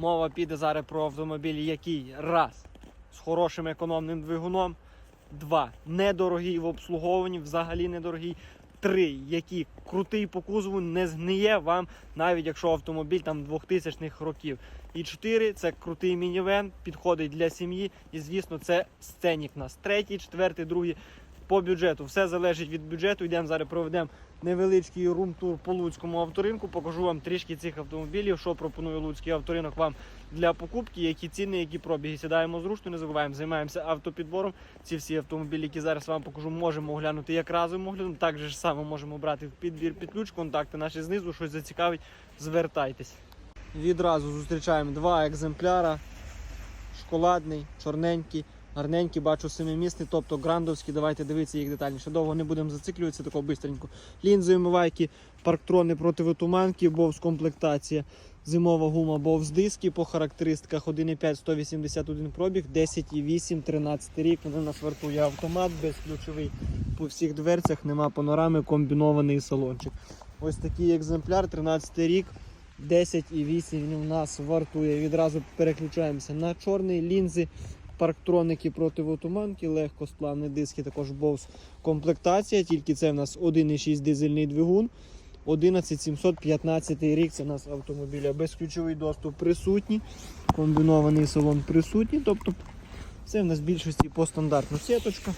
Мова піде зараз про автомобіль, який раз з хорошим економним двигуном, два недорогий в обслуговуванні, взагалі недорогий. Три, який крутий по кузову, не згниє вам, навіть якщо автомобіль там 2000-х років. І чотири це крутий мінівен, підходить для сім'ї. І звісно, це сценік у нас. Третій, четвертий, другий по бюджету. Все залежить від бюджету. Йдемо зараз проведемо невеличкий рум-тур по Луцькому авторинку. Покажу вам трішки цих автомобілів, що пропонує Луцький авторинок вам для покупки, які ціни, які пробіги. Сідаємо зручно, не забуваємо, займаємося автопідбором. Ці всі автомобілі, які зараз вам покажу, можемо оглянути як разовим оглядом. Так же ж само можемо брати в підбір під ключ, контакти наші знизу, щось зацікавить, звертайтесь. Відразу зустрічаємо два екземпляра. Шоколадний, чорненький, гарненький, бачу семимісний, тобто грандовський. Давайте дивитися їх детальніше. Довго не будемо зациклюватися, тако бистренько. Лінзи омивайки, парктрони противитуманки, бовс комплектація, зимова гума, бовс диски по характеристиках 1,5 181 пробіг, 10,8, 13 рік. Вони нас вартує автомат, безключовий по всіх дверцях, нема панорами, комбінований салончик. Ось такий екземпляр, 13 рік. 10,8 він у нас вартує. Відразу переключаємося на чорний лінзи, парктроники противотуманки, легкосплавні диски, також Bose комплектація. Тільки це в нас 1,6 дизельний двигун. 11715 рік це у нас автомобіля. Безключовий доступ присутній, комбінований салон присутній. Тобто це в нас в більшості по стандартну сіточка.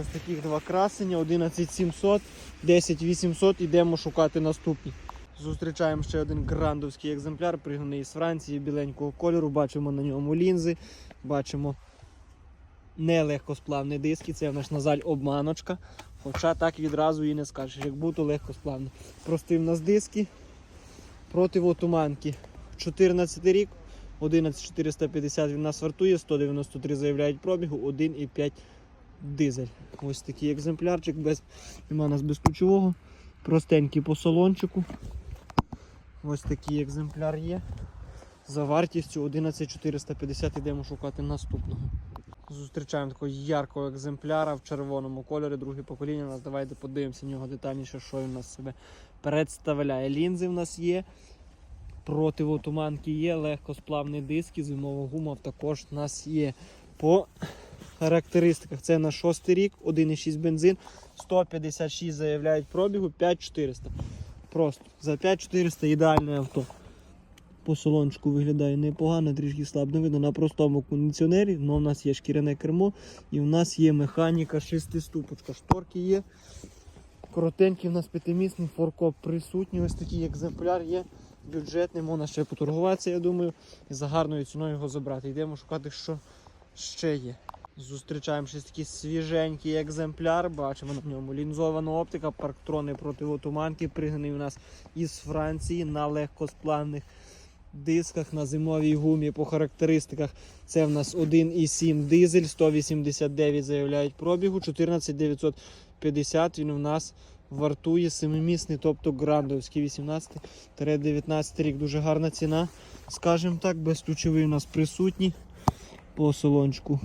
Ось таких два красення, 11700, 10800. Ідемо шукати наступні. Зустрічаємо ще один грандовський екземпляр, пригнаний з Франції біленького кольору. Бачимо на ньому лінзи, бачимо нелегкосплавні диски. Це в нас, на жаль, обманочка. Хоча так відразу і не скажеш, як будто легкосплавний. Простий в нас диски противотуманки. 14 рік, 11450 він нас вартує, 193 заявляють пробігу, 1,5 дизель. Ось такий екземплярчик, без, нема нас без ключового. Простенький по салончику. Ось такий екземпляр є. За вартістю 11450 йдемо шукати наступного. Зустрічаємо такого яркого екземпляра в червоному кольорі, друге покоління. Нас давайте подивимося на нього детальніше, що він нас себе представляє. Лінзи в нас є, противотуманки є, легкосплавні диски, зимова гума також у нас є. По характеристиках це на шостий рік, 1,6 бензин, 156 заявляють пробігу, 5400. Просто за 5400 ідеальне авто. По салончику виглядає непогано, трішки слабо видно на простому кондиціонері, але в нас є шкіряне кермо і в нас є механіка шестиступочка. Шторки є. Коротенький в нас п'ятимісний форкоп присутній. Ось такий екземпляр є. Бюджетний, можна ще поторгуватися, я думаю, і за гарною ціною його забрати. Йдемо шукати, що ще є. Зустрічаємо щось такий свіженький екземпляр. Бачимо на ньому лінзована оптика, парктрони противотуманки, пригнаний у нас із Франції на легкосплавних дисках на зимовій гумі по характеристиках. Це в нас 1,7 дизель, 189 заявляють пробігу, 14950 він у нас вартує семимісний, тобто грандовський 18-19 рік. Дуже гарна ціна. Скажімо так, безключовий у нас присутній по салончику.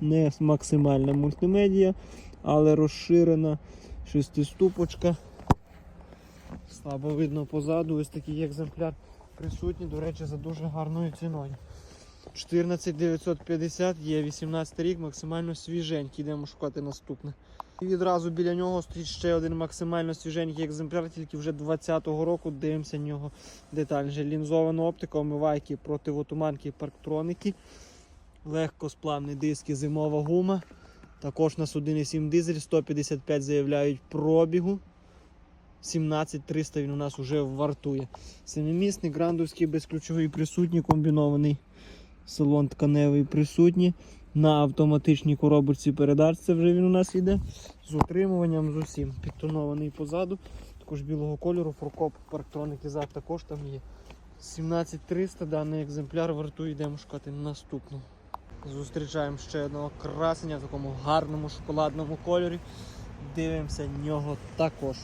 Не максимальна мультимедія, але розширена шестиступочка. Слабо видно позаду, ось такий екземпляр присутній, до речі, за дуже гарною ціною. 14950 є 18 рік, максимально свіженький. Йдемо шукати наступне. І відразу біля нього стоїть ще один максимально свіженький екземпляр, тільки вже 20-го року. Дивимося нього детальніше. Лінзована оптика, омивайки, противотуманки, парктроники. Легкосплавні диски, зимова гума. Також у нас 1,7 дизель, 155 заявляють пробігу. 17300 він у нас вже вартує. Семимісний, грандовський, безключовий присутній, комбінований салон тканевий присутній. На автоматичній коробочці передач це вже він у нас йде. З утримуванням, з усім. Підтонований позаду. Також білого кольору, форкоп, парктроники зад також там є. 17300 даний екземпляр вартує, йдемо шукати наступного. Зустрічаємо ще одного красення в такому гарному шоколадному кольорі. Дивимося нього також.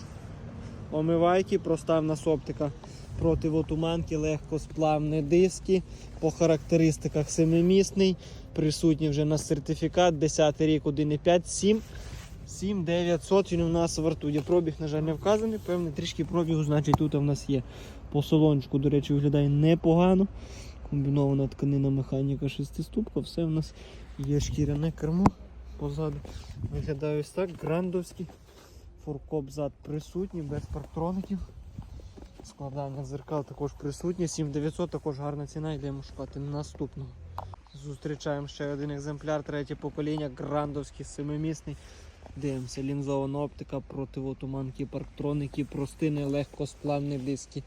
Омивайки, проста в нас оптика противотуманки, легкосплавні диски. По характеристиках семимісний. Присутній вже на сертифікат. 10 рік 1,5, 7. 7900 він у нас вартує. Пробіг, на жаль, не вказаний. Певний трішки пробігу, значить тут у нас є. По салончику, до речі, виглядає непогано. Комбінована тканина механіка шестиступка, все в нас є шкіряне кермо позаду. Виглядає ось так, грандовський. Фуркоп зад присутній, без парктроників. Складання дзеркал також присутнє. 7900 також гарна ціна, йдемо шукати наступного. Зустрічаємо ще один екземпляр, третє покоління, грандовський семимісний. Дивимося, лінзована оптика, противотуманки, парктроники, простини, легкосплавні диски.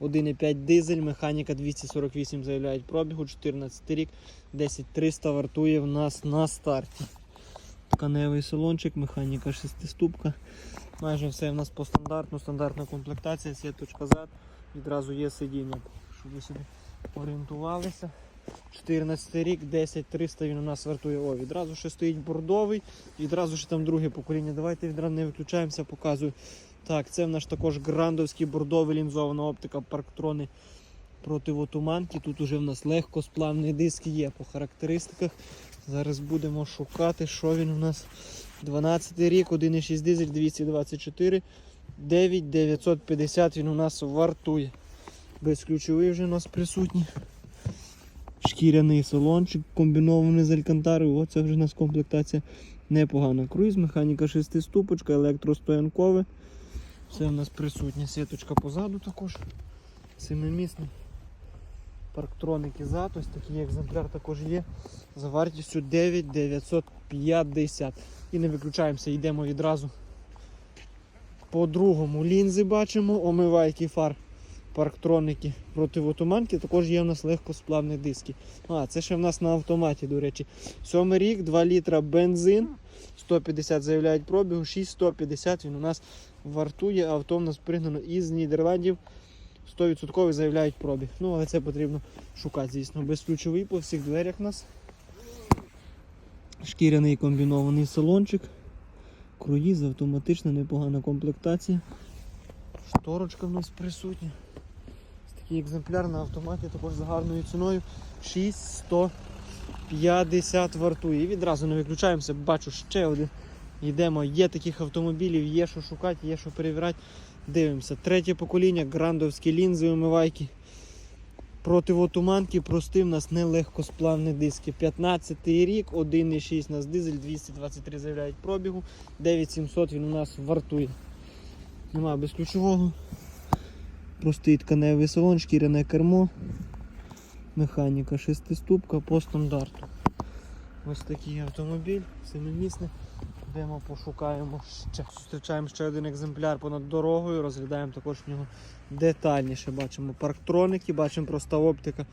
1,5 дизель, механіка 248 заявляють пробігу, 14 рік, 10300 вартує в нас на старті. Тканевий салончик, механіка шестиступка. Майже все в нас по стандартну, стандартна комплектація, сіточка зад. Відразу є сидіння, щоб ви собі орієнтувалися. 14 рік, 10300 він у нас вартує. О, відразу ще стоїть бордовий, відразу ще там друге покоління. Давайте відразу не виключаємося, показую. Так, це в нас також грандовський бордовий лінзована оптика, парктрони противотуманки. Тут уже в нас легкосплавний диск є по характеристиках. Зараз будемо шукати, що він у нас. 12 рік, 1,6 дизель, 224, 9950 він у нас вартує. Безключовий вже у нас присутній. Шкіряний салончик комбінований з алькантарою. Оце вже у нас комплектація непогана. Круїз, механіка шестиступочка, електростоянкове. Все у нас присутнє. Сіточка позаду також. Семимісний. Парктроники зад. Ось такий екземпляр також є. За вартістю 9950. І не виключаємося, йдемо відразу. По другому лінзи бачимо, омивайки фар, парктроники противотуманки. Також є у нас легкосплавні диски. А, це ще в нас на автоматі, до речі. Сьомий рік, 2 літра бензин. 150 заявляють пробігу, 6150 він у нас вартує. Авто в нас пригнано із Нідерландів. 100% заявляють пробіг. Ну, але це потрібно шукати, звісно. Безключовий по всіх дверях у нас. Шкіряний комбінований салончик. Круїз, автоматична, непогана комплектація. Шторочка в нас присутня. Такий екземпляр на автоматі також за гарною ціною. 6150 вартує. І відразу не виключаємося, бачу ще один. Йдемо, є таких автомобілів, є що шукати, є що перевіряти. Дивимося. Третє покоління, грандовські лінзи, омивайки. Противотуманки, прости, в нас нелегкосплавні диски. 15 рік, 1,6 у нас дизель, 223 заявляють пробігу, 9700 він у нас вартує. Нема безключового. Простий тканевий салон, шкіряне кермо. Механіка шестиступка по стандарту. Ось такий автомобіль, семимісний. Йдемо, пошукаємо ще. Зустрічаємо ще один екземпляр понад дорогою, розглядаємо також в нього детальніше. Бачимо парктроники, бачимо проста оптика,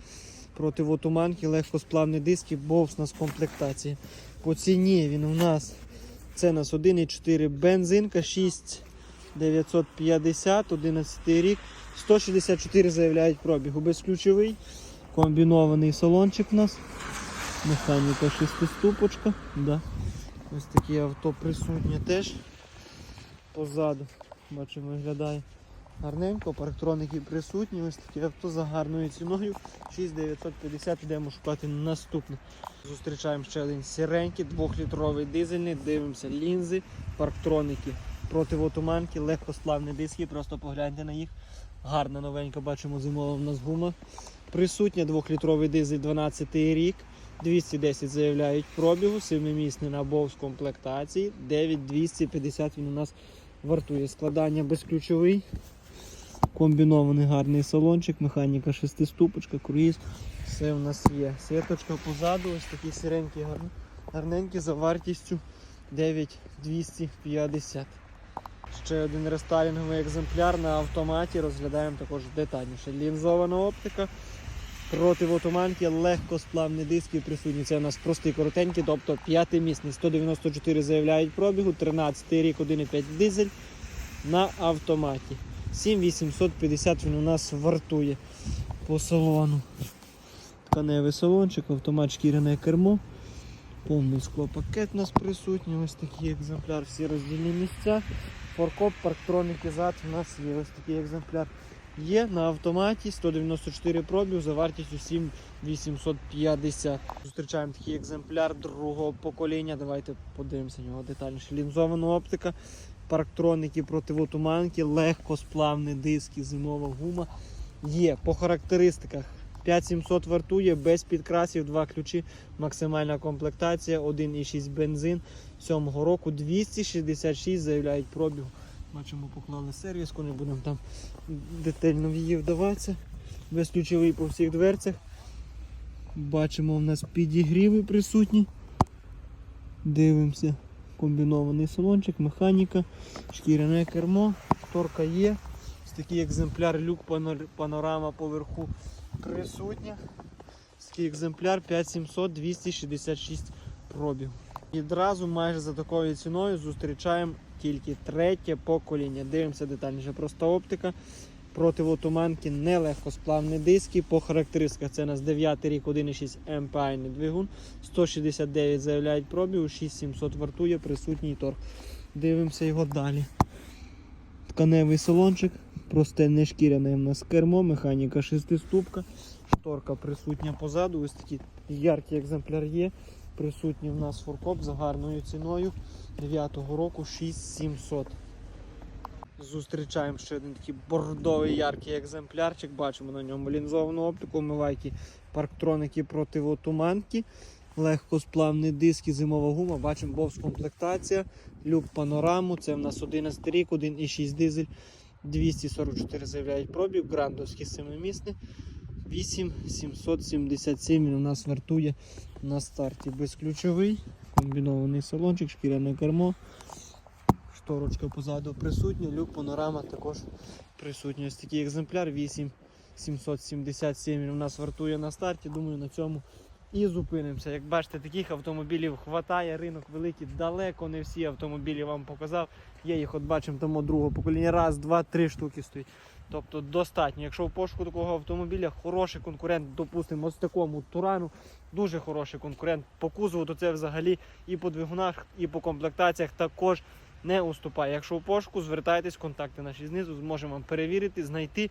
противотуманки, легкосплавні диски, бовс у нас комплектації. По ціні він у нас це у нас 1,4 бензинка, 6,950, 11 рік, 164 заявляють пробігу. Безключовий, комбінований салончик у нас. Механіка шестиступочка. Да. Ось такі авто присутні теж позаду. Бачимо, виглядає гарненько, парктроники присутні, ось таке авто за гарною ціною. 6950 йдемо шукати наступне. Зустрічаємо ще один сіренький, 2-літровий дизельний, дивимося лінзи, парктроники, противотуманки, легкосплавні диски, просто погляньте на їх. Гарна новенька, бачимо, зимова в нас гума. Присутня 2-літровий дизель 12 рік. 210 заявляють пробігу, 7-місний набор з комплектації, 9250 він у нас вартує. Складання безключовий, комбінований гарний салончик, механіка шестиступочка, круїз. Все у нас є. Сіточка позаду, ось такі сіренькі гарненькі за вартістю 9250. Ще один рестайлінговий екземпляр на автоматі. Розглядаємо також детальніше. Лінзована оптика. Противотуманки, легкосплавні диски присутні. Це у нас простий коротенький, тобто п'ятимісний. 194 заявляють пробігу, 13 рік, 1,5 дизель на автоматі. 7850 він у нас вартує по салону. Тканевий салончик, автомат шкіряне кермо. Повний склопакет у нас присутній. Ось такий екземпляр, всі роздільні місця. Форкоп, парктроники у нас є ось такий екземпляр. Є на автоматі 194 пробів за вартістю 7850. Зустрічаємо такий екземпляр другого покоління. Давайте подивимося на нього детальніше. Лінзована оптика, парктроники, противотуманки, легкосплавні диски, зимова гума. Є по характеристиках 5700 вартує, без підкрасів, два ключі, максимальна комплектація, 1,6 бензин 7-го року, 266 заявляють пробіг. Бачимо, поклали сервіску, не будемо там детально в її вдаватися. Безключовий по всіх дверцях. Бачимо, у нас підігріви присутні. Дивимося. Комбінований салончик, механіка, шкіряне кермо, шторка є. Ось такий екземпляр люк панор- панорама поверху присутня. Такий екземпляр 5700 266 пробіг. Відразу майже за такою ціною зустрічаємо тільки третє покоління. Дивимося детальніше. Проста оптика. Противотуманки, нелегкосплавні диски. По характеристиках це у нас 9 рік 1,6 МПА двигун. 169 заявляють пробігу, 6700 вартує, присутній торг. Дивимося його далі. Тканевий салончик, просте не шкіряне у нас кермо, механіка шестиступка, шторка присутня позаду. Ось такий яркий екземпляр є. Присутній у нас фуркоп за гарною ціною 9-го року 6700. Зустрічаємо ще один такий бордовий яркий екземплярчик. Бачимо на ньому лінзовану оптику, омивайки, парктроники противотуманки, легкосплавні диски, зимова гума. Бачимо бовс комплектація, люк панораму. Це в нас 11 рік, 1,6 дизель, 244 заявляють пробіг, грандовський семимісний. 8777 у нас вартує на старті безключовий, комбінований салончик, шкіряне кермо. Шторочка позаду присутня, люк панорама також присутня. Ось такий екземпляр 8777 у нас вартує на старті. Думаю, на цьому і зупинимося. Як бачите, таких автомобілів хватає, ринок великий, далеко не всі автомобілі вам показав. Є їх, от бачимо, тому другого покоління. Раз, два, три штуки стоїть. Тобто достатньо. Якщо в пошуку такого автомобіля хороший конкурент, допустимо, ось такому турану, дуже хороший конкурент по кузову, то це взагалі і по двигунах, і по комплектаціях також не уступає. Якщо в пошуку, звертайтесь, контакти наші знизу, зможемо вам перевірити, знайти.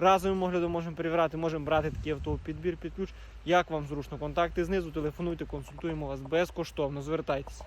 Разовим оглядом можемо перевіряти, можемо брати такий авто підбір під ключ. Як вам зручно? Контакти знизу, телефонуйте, консультуємо вас безкоштовно. Звертайтеся.